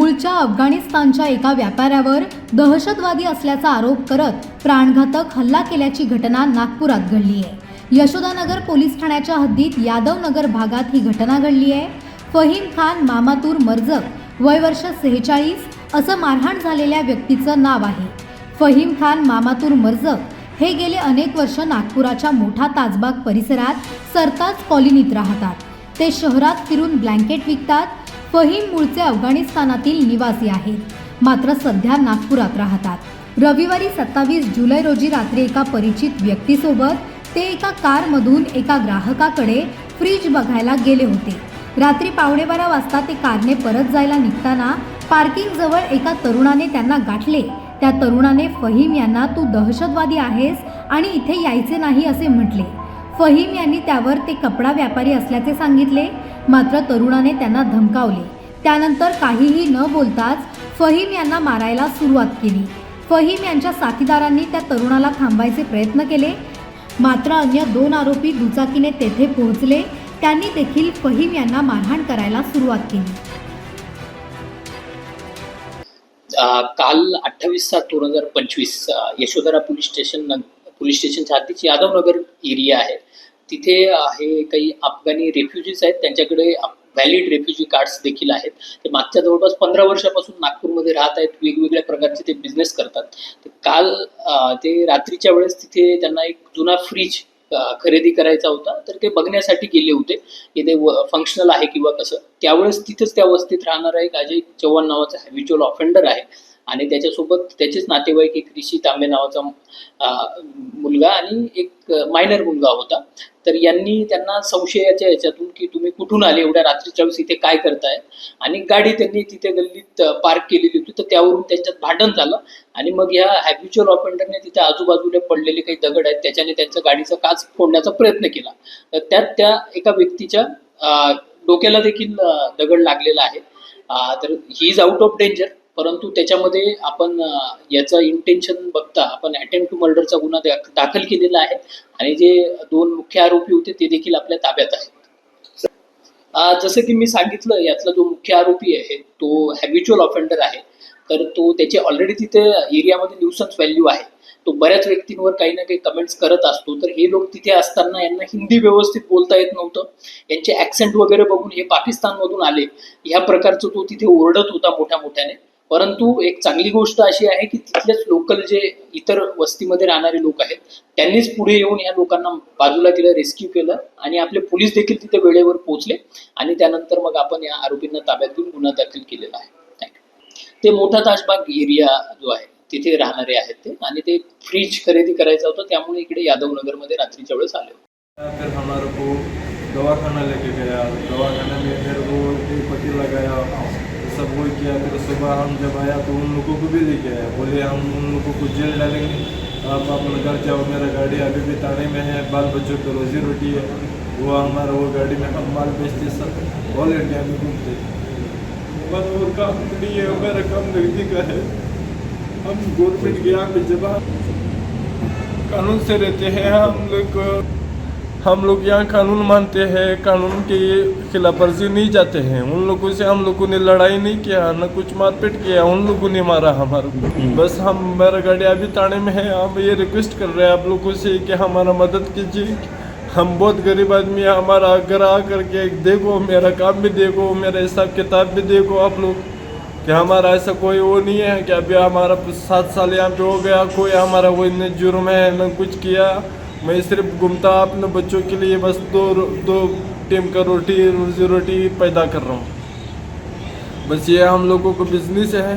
मूळच्या अफगाणिस्तानच्या एका व्यापाऱ्यावर दहशतवादी असल्याचा आरोप करत प्राणघातक हल्ला केल्याची घटना नागपुरात घडली आहे. यशोदानगर पोलीस ठाण्याच्या हद्दीत यादवनगर भागात ही घटना घडली आहे. फहीम खान मामातूर मर्जक वय वर्ष सेहेचाळीस असं मारहाण झालेल्या व्यक्तीचं नाव आहे. फहीम खान मामातूर मर्जक हे गेले अनेक वर्ष नागपुराच्या मोठा ताजबाग परिसरात सरताज कॉलनीत राहतात. ते शहरात फिरून ब्लँकेट विकतात फहीम मूळचे अफगाणिस्तानातील निवासी आहेत. मात्र सध्या नागपुरात राहतात. रविवारी सत्तावीस जुलै रोजी रात्री एका परिचित व्यक्तीसोबत ते एका कारमधून एका ग्राहकाकडे फ्रीज बघायला गेले होते. रात्री पावणे बारा वाजता ते कारने परत जायला निघताना पार्किंग जवळ एका तरुणाने त्यांना गाठले. त्या तरुणाने फहीम यांना तू दहशतवादी आहेस आणि इथे यायचे नाही असे म्हटले. फहीम यांनी त्यावर ते कपडा व्यापारी असल्याचे सांगितले. मात्र तरुणाने त्यांना धमकावले. त्यानंतर काहीही न बोलताच फहीम यांना मारायला सुरुवात केली. फहीम यांच्या साथीदारांनी त्या तरुणाला थांबायचे प्रयत्न केले. मात्र अन्य दोन आरोपी दुचाकीने तेथे पोहोचले. त्यांनी देखील फहीम यांना मारहाण करायला सुरुवात केली. काल अठ्ठावीस सात दोन हजार पंचवीस यशोधरा पोलीस स्टेशन पोलीस स्टेशनच्या हद्दीची यादवनगर एरिया आहे. तिथे हे काही अफगाणी रेफ्युजीज आहेत. त्यांच्याकडे व्हॅलिड रेफ्युजी कार्ड्स देखील आहेत. ते मागच्या जवळपास पंधरा वर्षापासून नागपूरमध्ये राहत आहेत. वेगवेगळ्या प्रकारचे ते बिझनेस करतात. तर काल ते रात्रीच्या वेळेस तिथे त्यांना एक जुना फ्रीज खरेदी करायचा होता. तर ते बघण्यासाठी गेले होते. की ते फंक्शनल आहे किंवा कसं. त्यावेळेस तिथेच त्या वस्तीत राहणारा एक अजय चव्हाण नावाचा हॅबिच्युअल ऑफेंडर आहे. आणि त्याच्यासोबत त्याचेच नातेवाईक एक ऋषी तांबे नावाचा मुलगा आणि एक मायनर मुलगा होता. तर यांनी त्यांना संशयाच्या याच्यातून की तुम्ही कुठून आले? एवढ्या रात्रीच्या वेळेस इथे काय करताय? आणि गाडी त्यांनी तिथे गल्लीत पार्क केलेली होती. तर त्यावरून त्यांच्यात भांडण झालं. आणि मग या हॅबिच्युअल ऑफेंडरने तिथे आजूबाजूला पडलेले काही दगड आहेत. त्याच्याने त्यांच्या गाडीचा काच फोडण्याचा प्रयत्न केला. तर त्यात त्या एका व्यक्तीच्या डोक्याला देखील दगड लागलेला आहे. तर he is out of danger परंतु त्याच्यामध्ये आपण याचं इंटेन्शन बघता आपण अटेम्प्ट टू मर्डरचा गुन्हा दाखल केलेला आहे आणि जे दोन मुख्य आरोपी होते ते देखील आपल्या ताब्यात आहेत. जसं की मी सांगितलं यातला जो मुख्य आरोपी आहे तो हॅबिच्युअल ऑफेंडर आहे. तर तो त्याचे ऑलरेडी तिथे एरियामध्ये न्यूसन्स व्हॅल्यू आहे. तो बऱ्याच व्यक्तींवर काही ना काही कमेंट्स करत असतो. तर हे लोक तिथे असताना यांना हिंदी व्यवस्थित बोलता येत नव्हतं. यांचे ऍक्सेंट वगैरे बघून हे पाकिस्तानमधून आले. ह्या प्रकारचं तो तिथे ओरडत होता मोठ्या मोठ्याने. परंतु एक चांगली गोष्ट अशी आहे की तिथलेच लोकल जे इतर वस्तीमध्ये राहणारे लोक आहेत त्यांनीच पुढे येऊन या लोकांना बाजूला केलं रेस्क्यू केलं आणि आपले पोलीस देखील तिथे वेळेवर पोहोचले आणि त्यानंतर मग आपण या आरोपींना ताब्यात घेऊन गुन्हा दाखल केलेला आहे. ते मोठा ताजबाग एरिया जो आहे तिथे राहणारे आहेत ते आणि ते फ्रीज खरेदी करायचा होता त्यामुळे इकडे यादवनगरमध्ये रात्रीच्या वेळेस आले फिर हमारे को दवाखाना लेके गया दवाखाने में फिर वो पट्टी लगाया सब वो किया फिर सुबह हम जब आया तो उन लोगों को भी लेके आया बोले हम उन लोगों को जेल डालेंगे आप अपना घर जाओ मेरा गाड़ी अभी भी ताने में है बाल बच्चों को रोजी रोटी है वो हमारा वो गाड़ी में हम माल बेचते सब ऑल इंडिया में घूमते बस और काम नहीं है मेरा काम नजदीक का है हम गवर्नमेंट के यहाँ पे जब कानून से रहते हैं हम लोग हम लोग यहाँ कानून मानते हैं कानून के खिलाफ वर्जी नहीं जाते हैं उन लोगों से हम लोगों ने लड़ाई नहीं किया न कुछ मारपीट किया उन लोगों ने मारा हमारे को बस हम मेरा गाड़ी अभी ताने में है हम ये रिक्वेस्ट कर रहे हैं आप लोगों से कि हमारा मदद कीजिए हम बहुत गरीब आदमी है हमारा घर आ करके देखो मेरा काम भी देखो मेरा हिसाब किताब भी देखो आप लोग कि हमारा ऐसा कोई वो नहीं है कि अभी हमारा सात साल यहाँ पे हो गया कोई हमारा कोई न जुर्म है न कुछ किया मैं सिर्फ घूमता अपने बच्चों के लिए बस दो दो टीम का रोटी रोजी रोटी पैदा कर रहा हूँ। बस ये हम लोगों को बिजनेस है।